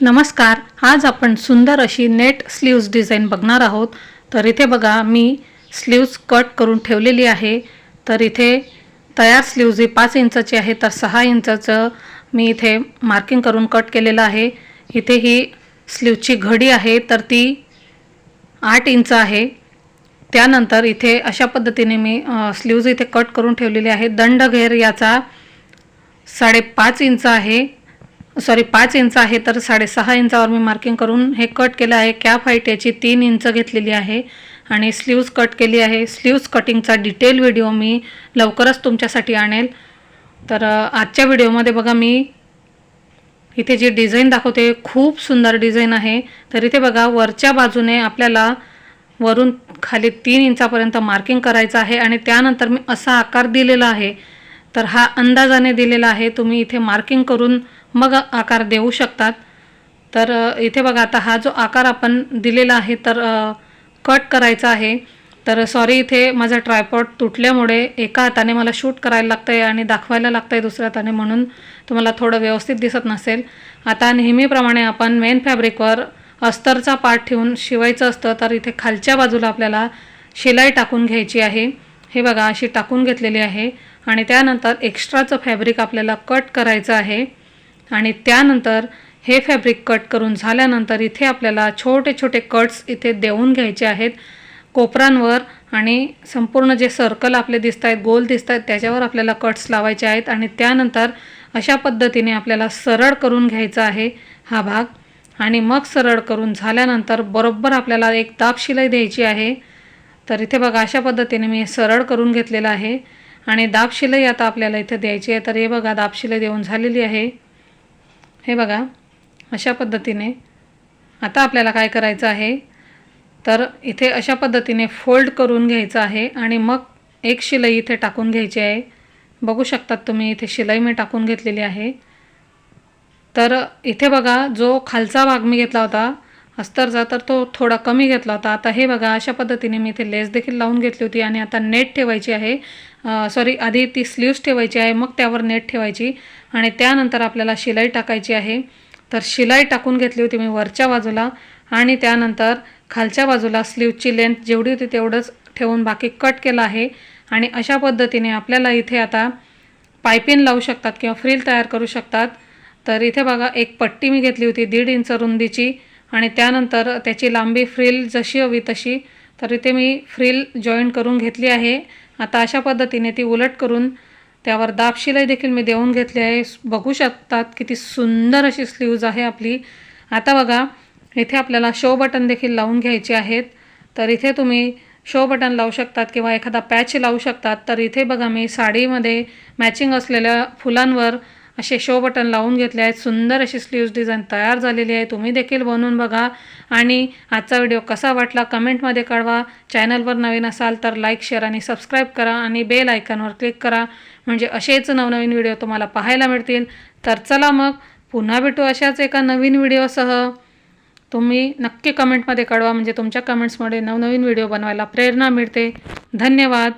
नमस्कार आज आपण सुंदर अशी नेट स्लीव्ज डिझाईन बघणार आहोत. तर इथे बघा मी स्लीव्ज कट करून ठेवलेली आहे. तर इथे तयार स्लीव्ज ही पाच इंचाची आहे तर सहा इंचाचं मी इथे मार्किंग करून कट केलेलं आहे. इथे ही स्लीवची घडी आहे तर ती आठ इंच आहे. त्यानंतर इथे अशा पद्धतीने मी स्लीव्ज इथे कट करून ठेवलेली आहे दंडघेर याचा साडेपाच इंच आहे. सॉरी पाच इंच आहे तर साडेसहा इंचावर मी मार्किंग करून हे कट केलं आहे. कॅप हाईट याची तीन इंच घेतलेली आहे आणि स्लीव्ज कट केली आहे. स्लीव्ज कटिंगचा डिटेल व्हिडिओ मी लवकरच तुमच्यासाठी आणेल. तर आजच्या व्हिडिओमध्ये बघा मी इथे जी डिझाईन दाखवते खूप सुंदर डिझाईन आहे. तर इथे बघा वरच्या बाजूने आपल्याला वरून खाली तीन इंचापर्यंत मार्किंग करायचं आहे आणि त्यानंतर मी असा आकार दिलेला आहे. तर हा अंदाजाने दिलेला आहे. तुम्ही इथे मार्किंग करून मग आकार देऊ शकतात. तर इथे बघा आता हा जो आकार आपण दिलेला आहे तर कट करायचा आहे. तर सॉरी इथे माझा ट्रायपॉड तुटल्यामुळे एका हाताने मला शूट करायला लागतं आहे आणि दाखवायला लागतं आहे दुसऱ्या हाताने म्हणून तुम्हाला थोडं व्यवस्थित दिसत नसेल. आता नेहमीप्रमाणे आपण मेन फॅब्रिकवर अस्तरचा पार्ट ठेवून शिवायचं असतं तर इथे खालच्या बाजूला आपल्याला शिलाई टाकून घ्यायची आहे. हे बघा अशी टाकून घेतलेली आहे. आणि त्यानंतर एक्स्ट्राचं फॅब्रिक आपल्याला कट करायचं आहे. आणि त्यानंतर हे फॅब्रिक कट करून झाल्यानंतर इथे आपल्याला छोटे छोटे कट्स इथे देऊन घ्यायचे आहेत. कोपरांवर आणि संपूर्ण जे सर्कल आपले दिसत आहेत गोल दिसत आहेत त्याच्यावर आपल्याला कट्स लावायचे आहेत आणि त्यानंतर अशा पद्धतीने आपल्याला सरळ करून घ्यायचा आहे हा भाग. आणि मग सरळ करून झाल्यानंतर बरोबर आपल्याला एक दाब शिलाई द्यायची आहे. तर इथे बघा अशा पद्धतीने मी सरळ करून घेतलेलं आहे. आणि दाब शिलाई आता आपल्याला इथे द्यायची आहे. तर हे बघा दाब शिलाई देऊन झालेली आहे. हे बघा अशा पद्धतीने आता आपल्याला काय करायचं आहे? तर इथे अशा पद्धतीने फोल्ड करून घ्यायचं आहे आणि मग एक शिलाई इथे टाकून घ्यायची आहे. बघू शकतात तुम्ही इथे शिलाई मी टाकून घेतलेली आहे. तर इथे बघा जो खालचा भाग मी घेतला होता अस्तरचा तर तो थोडा कमी घेतला होता. आता हे बघा अशा पद्धतीने मी इथे लेस देखील लावून घेतली होती आणि आता नेट ठेवायची आहे. सॉरी आधी ती स्लीव्स ठेवायची आहे मग त्यावर नेट ठेवायची. आणि त्यानंतर आपल्याला शिलाई टाकायची आहे. तर शिलाई टाकून घेतली होती मी वरच्या बाजूला आणि त्यानंतर खालच्या बाजूला स्लीवची लेंथ जेवढी होती तेवढंच ठेवून बाकी कट केलं आहे. आणि अशा पद्धतीने आपल्याला इथे आता पायपिन लावू शकतात किंवा फ्रील तयार करू शकतात. तर इथे बघा एक पट्टी मी घेतली होती दीड इंच रुंदीची. आणि त्यानंतर त्याची लांबी फ्रील जशी हवी तशी तर इथे मी फ्रील जॉईन करून घेतली आहे. आता अशा पद्धतीने ती उलट करून त्यावर दाब शिलाई देखील मी देऊन घेतली आहे. बघू शकतात किती सुंदर अशी स्लीव्ज आहे आपली. आता बघा इथे आपल्याला शो बटन देखील लावून घ्यायचे आहेत. तर इथे तुम्ही शो बटन लावू शकतात किंवा एखादा पॅच लावू शकतात. तर इथे बघा मी साडीमध्ये मॅचिंग असलेल्या फुलांवर असे शो बटन लावून घेतले आहेत. सुंदर अशी स्लीव्ज डिझाईन तयार झालेली आहे. तुम्ही देखील बनवून बघा. आणि आजचा व्हिडिओ कसा वाटला कमेंटमध्ये कळवा. चॅनलवर नवीन असाल तर लाईक शेअर आणि सबस्क्राईब करा आणि बेल आयकॉनवर क्लिक करा. म्हणजे असेच नवनवीन व्हिडिओ तुम्हाला पाहायला मिळतील. तर चला मग पुन्हा भेटू अशाच एका नवीन व्हिडिओसह तुम्ही नक्की कमेंटमध्ये कळवा. म्हणजे तुमच्या कमेंट्समध्ये नवनवीन व्हिडिओ बनवायला प्रेरणा मिळते. धन्यवाद.